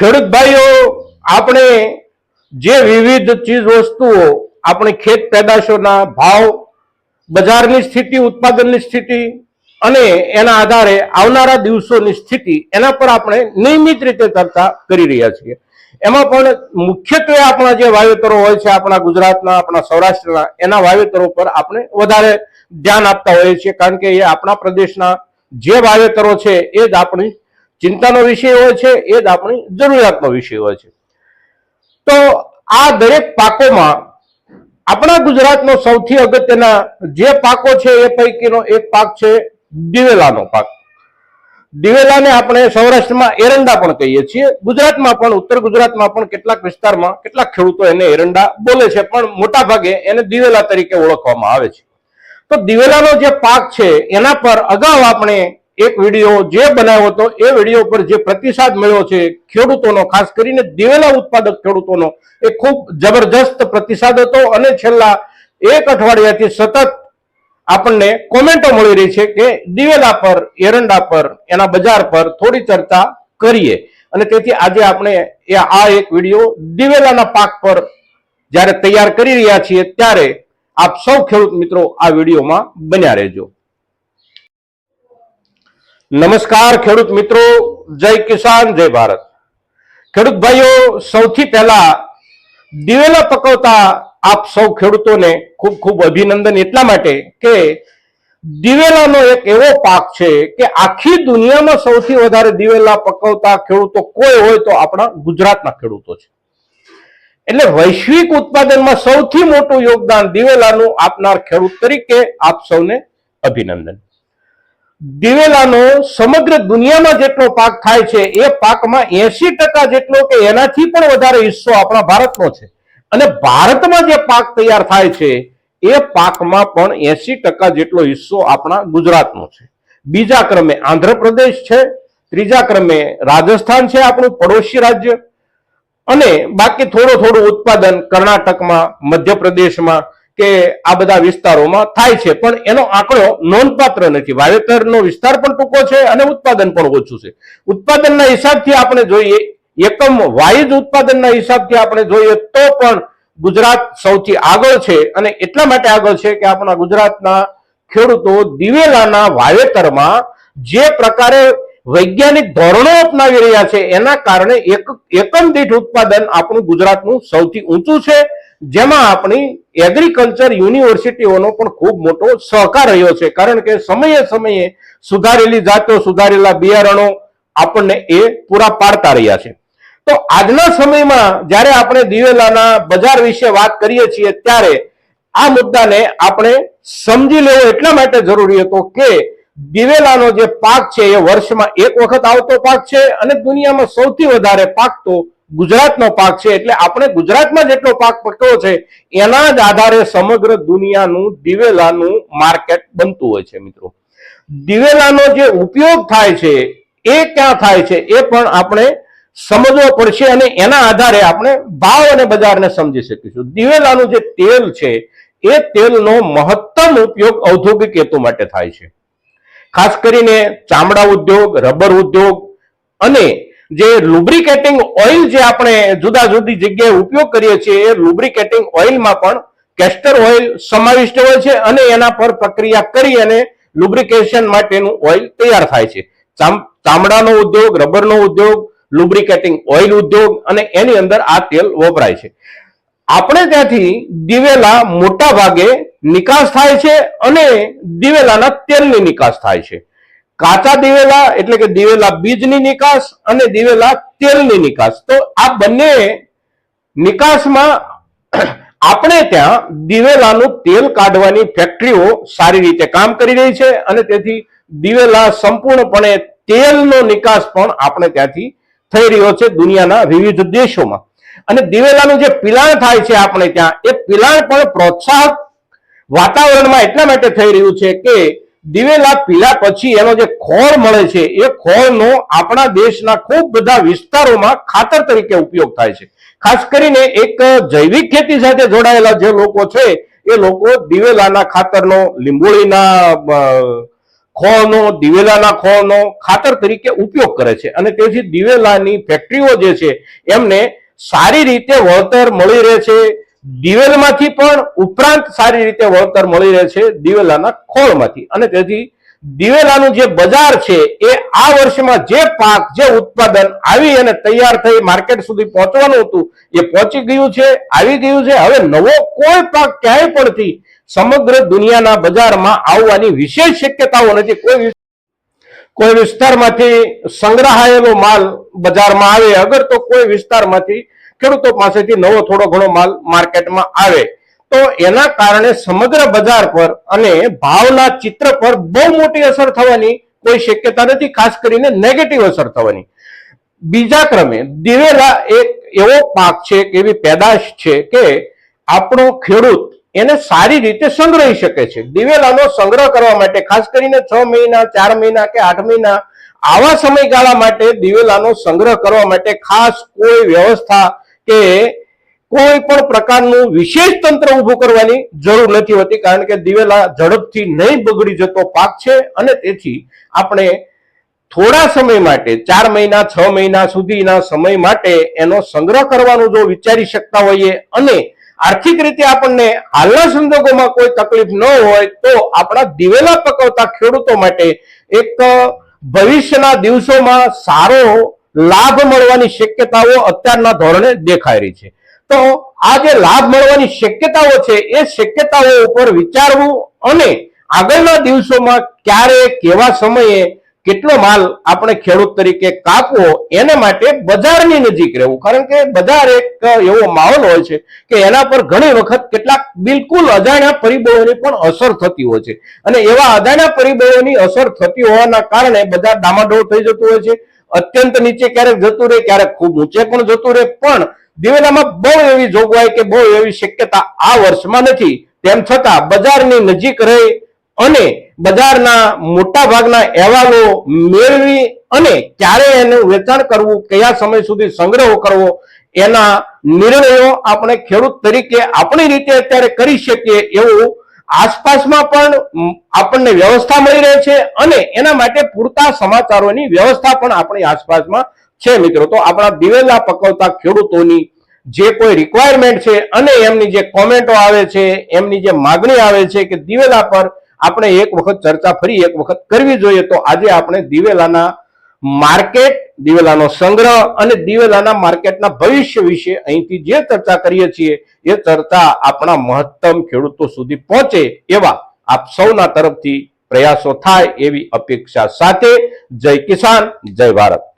ખેડૂત ભાઈઓ, આપણે જે વિવિધ ચીજ વસ્તુઓ આપણી ખેત પેદાશોના ભાવ, બજારની સ્થિતિ, ઉત્પાદનની સ્થિતિ અને એના આધારે આવનારા દિવસોની સ્થિતિ, એના પર આપણે નિયમિત રીતે ચર્ચા કરી રહ્યા છીએ. એમાં પણ મુખ્યત્વે આપણા જે વાવેતરો હોય છે, આપણા ગુજરાતના, આપણા સૌરાષ્ટ્રના, એના વાવેતરો પર આપણે વધારે ધ્યાન આપતા હોઈએ છીએ, કારણ કે એ આપણા પ્રદેશના જે વાવેતરો છે, એ જ આપણી ચિંતાનો વિષય હોય છે, એ જ આપણી જરૂરિયાતનો વિષય હોય છે. તો આ દરેક પાકોમાં આપણા ગુજરાતનો સૌથી અગત્યના જે પાકો છે, એ પૈકીનો એક પાક છે, દિવેલાનો પાક. દિવેલાને આપણે સૌરાષ્ટ્રમાં એરંડા પણ કહીએ છીએ. ગુજરાતમાં પણ, ઉત્તર ગુજરાતમાં પણ કેટલાક વિસ્તારમાં કેટલાક ખેડૂતો એને એરંડા બોલે છે, પણ મોટા ભાગે એને દિવેલા તરીકે ઓળખવામાં આવે છે. તો દિવેલાનો જે પાક છે, એના પર અગાઉ આપણે એક વીડિયો જે બનાવ્યો હતો, એ વીડિયો પર જે પ્રતિસાદ મળ્યો છે ખેડૂતોનો, ખાસ કરીને દિવેલા ઉત્પાદક ખેડૂતોનો, એ ખૂબ જબરજસ્ત પ્રતિસાદ હતો અને છેલ્લા એક અઠવાડિયાથી સતત આપણને કોમેન્ટો મળી રહી છે કે દિવેલા પર, એરંડા પર, એના બજાર પર થોડી ચર્ચા કરીએ. અને તેથી આજે આપણે આ એક વીડિયો દિવેલાના પાક પર જ્યારે તૈયાર કરી રહ્યા છીએ, ત્યારે આપ સૌ ખેડૂત મિત્રો આ વિડીયોમાં બન્યા રહેજો. નમસ્કાર ખેડૂત મિત્રો, જય કિસાન, જય ભારત. ખેડૂત ભાઈઓ, સૌથી પહેલા દિવેલા પકવતા આપ સૌ ખેડૂતોને ખૂબ ખૂબ અભિનંદન એટલા માટે કે દિવેલાનો એક એવો પાક છે કે આખી દુનિયામાં સૌથી વધારે દિવેલા પકવતા ખેડૂતો કોઈ હોય તો આપણા ગુજરાતના ખેડૂતો છે. એટલે વૈશ્વિક ઉત્પાદનમાં સૌથી મોટું યોગદાન દિવેલાનું આપનાર ખેડૂત તરીકે આપ સૌને અભિનંદન. દિવેલાનો સમગ્ર દુનિયામાં જેટલો પાક થાય છે, એ પાકમાં એસી ટકા જેટલો કે એનાથી પણ વધારે હિસ્સો આપણા ભારતનો છે. અને ભારતમાં જે પાક તૈયાર થાય છે, એ પાકમાં પણ એસી ટકા જેટલો હિસ્સો આપણા ગુજરાતનો છે. બીજા ક્રમે આંધ્રપ્રદેશ છે, ત્રીજા ક્રમે રાજસ્થાન છે આપણું પડોશી રાજ્ય. અને બાકી થોડું થોડું ઉત્પાદન કર્ણાટકમાં, મધ્યપ્રદેશમાં કે આ બધા વિસ્તારોમાં થાય છે. પણ એનો આંકડો નોંધપાત્ર નથી. વાવેતરનો વિસ્તાર પણ ટૂંકો છે અને ઉત્પાદન પણ ઓછું છે. ઉત્પાદનના હિસાબથી આપણે જોઈએ એકમ વાઇઝ ઉત્પાદનના હિસાબથી આપણે જોઈએ તો પણ ગુજરાત સૌથી આગળ છે અને એટલા માટે આગળ છે કે આપણા ગુજરાતના ખેડૂતો દિવેલાના વાવેતરમાં જે પ્રકારે વૈજ્ઞાનિક ધોરણો અપનાવી રહ્યા છે, એના કારણે એક એકમ દીઠ ઉત્પાદન આપણું ગુજરાતનું સૌથી ઊંચું છે. જેમાં આપણી એગ્રીકલ્ચર યુનિવર્સિટીઓનો પણ ખૂબ મોટો સહકાર રહ્યો છે. કારણ કે સમયે સમયે સુધારેલી જાતો, સુધારેલા બિયારણો આપણને એ પૂરા પાડતા રહ્યા છે. તો આજના સમયમાં જ્યારે આપણે દિવેલાના બજાર વિશે વાત કરીએ છીએ ત્યારે આ મુદ્દાને આપણે સમજી લેવો એટલા માટે જરૂરી હતો કે દિવેલાનો જે પાક છે એ વર્ષમાં એક વખત આવતો પાક છે અને દુનિયામાં સૌથી વધારે પાકતો ગુજરાતનો પાક છે એટલે આપણે ગુજરાતમાં જેટલો પાક પકવ્યો છે, એના જ આધારે સમગ્ર દુનિયાનું દિવેલાનું માર્કેટ બનતું હોય છે મિત્રો. દિવેલાનો જે ઉપયોગ થાય છે, એ ક્યાં થાય છે, એ પણ આપણે સમજવો પડશે અને એના આધારે આપણે ભાવ અને બજારને સમજી શકીશું. દિવેલાનું જે તેલ છે, એ તેલનો મહત્તમ ઉપયોગ ઔદ્યોગિક હેતુ માટે થાય છે. ખાસ કરીને ચામડા ઉદ્યોગ, રબર ઉદ્યોગ અને જે લુબ્રિકેટિંગ ઓઇલ જે આપણે જુદા જુદી જગ્યાએ ઉપયોગ કરીએ છીએ, એ લુબ્રિકેટિંગ ઓઇલમાં પણ કેસ્ટર ઓઇલ સમાવિષ્ટ હોય છે અને એના પર પ્રક્રિયા કરી અને લુબ્રિકેશન માટેનું ઓઇલ તૈયાર થાય છે. ચામ- ચામડાનો ઉદ્યોગ, રબરનો ઉદ્યોગ લુબ્રિકેટિંગ ઓઇલ ઉદ્યોગ અને એની અંદર આ તેલ વપરાય છે. આપણે ત્યાંથી દિવેલા મોટા ભાગે નિકાસ થાય છે અને દિવેલાના તેલની નિકાસ થાય છે. કાચા દિવેલા એટલે કે દિવેલા બીજની નિકાસ અને દિવેલા તેલની નિકાસ. તો આ બંને નિકાસમાં આપણે ત્યાં દિવેલાનું તેલ કાઢવાની ફેક્ટરીઓ સારી રીતે કામ કરી રહી છે અને તેથી દિવેલા સંપૂર્ણપણે તેલનો નિકાસ પણ આપણે ત્યાંથી થઈ રહ્યો છે દુનિયાના વિવિધ દેશોમાં. અને દિવેલાનું જે પિલાણ થાય છે આપણે ત્યાં, એ પિલાણ પણ પ્રોત્સાહક વાતાવરણમાં એટલા માટે થઈ રહ્યું છે કે દિવેલા પીળા પછી એનો જે ખોળ મળે છે, એ ખોળનો આપણા દેશના ખૂબ બધા વિસ્તારોમાં ખાતર તરીકે ઉપયોગ થાય છે. ખાસ કરીને એક જૈવિક ખેતી સાથે જોડાયેલા જે લોકો છે, એ લોકો દિવેલાના ખાતરનો, લીંબોળીના ખોળનો, દિવેલાના ખોળનો ખાતર તરીકે ઉપયોગ કરે છે. અને તેથી દિવેલાની ફેક્ટરીઓ જે છે, એમને સારી રીતે વળતર મળી રહે છે દિવેલમાંથી પણ ઉપરાંત સારી રીતે વળતર મળી રહે છે દિવેલાના ખોળમાંથી. અને તેથી દિવેલાનું જે બજાર છે એ આ વર્ષમાં જે પાક, જે ઉત્પાદન આવી અને તૈયાર થઈ માર્કેટ સુધી પહોંચવાનું હતું, એ પહોંચી ગયું છે, આવી ગયું છે. હવે નવો કોઈ પાક ક્યાંય પણથી સમગ્ર દુનિયાના બજારમાં આવવાની વિશેષ શક્યતાઓ નથી કોઈ કોઈ વિસ્તારમાંથી સંગ્રહાયેલો માલ બજારમાં આવે, અગર તો કોઈ વિસ્તારમાંથી ખેડૂતો પાસેથી નવો થોડો ઘણો માલ માર્કેટમાં આવે. તો એના કારણે સમગ્ર બજાર પર અને ભાવના ચિત્ર પર બહુ મોટી અસર થવાની કોઈ શક્યતા નથી, ખાસ કરીને નેગેટિવ અસર થવાની. બીજા ક્રમે દિવેલા એક એવો પાક છે કે એવી પેદાશ છે કે આપણો ખેડૂત એને સારી રીતે સંગ્રહી શકે છે. દિવેલાનો સંગ્રહ કરવા માટે ખાસ કરીને છ મહિના, ચાર મહિના કે આઠ મહિના આવા સમયગાળા માટે દિવેલાનો સંગ્રહ કરવા માટે ખાસ કોઈ વ્યવસ્થા કે કોઈ પણ પ્રકારનું વિશેષ તંત્ર ઊભું કરવાની જરૂર નથી હોતી, કારણ કે દિવેલા ઝડપથી નહીં બગડી જતો પાક છે અને તેથી આપણે થોડા સમય માટે, ચાર મહિના, છ મહિના સુધીના સમય માટે એનો સંગ્રહ કરવાનું જો વિચારી શકતા હોઈએ અને આર્થિક રીતે આપણને હાલના સંજોગોમાં કોઈ તકલીફ ન હોય, તો આપણા દિવેલા પકવતા ખેડૂતો માટે એક ભવિષ્યના દિવસોમાં સારો લાભ મળવાની શક્યતાઓ અત્યારના ધોરણે દેખાઈ રહી છે. તો આ જે લાભ મળવાની શક્યતાઓ છે, એ શક્યતાઓ ઉપર વિચારવું અને આગળના દિવસોમાં ક્યારે, કેવા સમયે કેટલો માલ આપણે ખેડૂત તરીકે કાપવો, એને માટે બજારની નજીક રહેવું. કારણ કે બજાર એક એવો માહોલ હોય છે કે એના પર ઘણી વખત કેટલાક બિલકુલ અજાણ્યા પરિબળોની પણ અસર થતી હોય છે. અને એવા અજાણ્યા પરિબળોની અસર થતી હોવાના કારણે બજાર ડામાડોળ થઈ જતું હોય છે. અત્યંત નીચે ક્યારેક જતું રહે, ક્યારેક ખૂબ ઊંચે પણ જતું રહે. પણ દિવેલામાં બહુ એવી જોગવાઈ કે બહુ એવી શક્યતા આ વર્ષમાં નથી. તેમ છતાં બજારની નજીક રહી અને બજારના મોટા ભાગના અહેવાલો મેળવી અને ક્યારે એનું વેચાણ કરવું, કયા સમય સુધી સંગ્રહ કરવો, એના નિર્ણયો આપણે ખેડૂત તરીકે આપણી રીતે અત્યારે કરી શકીએ એવું આસપાસમાં પણ આપણને વ્યવસ્થા મળી રહે છે અને એના માટે પૂરતા સમાચારોની વ્યવસ્થા પણ આપણી આસપાસમાં છે મિત્રો. તો આપણા દિવેલા પકવતા ખેડૂતોની જે કોઈ રિક્વાયરમેન્ટ છે અને એમની જે કોમેન્ટો આવે છે, એમની જે માગણી આવે છે કે દિવેલા પર આપણે એક વખત ચર્ચા ફરી એક વખત કરવી જોઈએ, તો આજે આપણે દિવેલાના માર્કેટ દિવેલાનો સંગ્રહ અને દિવેલાના માર્કેટના ભવિષ્ય વિશે અહીંથી જે ચર્ચા કરીએ છીએ, એ ચર્ચા આપણા મહત્તમ ખેડૂતો સુધી પહોંચે એવા આપ સૌના તરફથી પ્રયાસો થાય એવી અપેક્ષા સાથે. જય કિસાન, જય ભારત.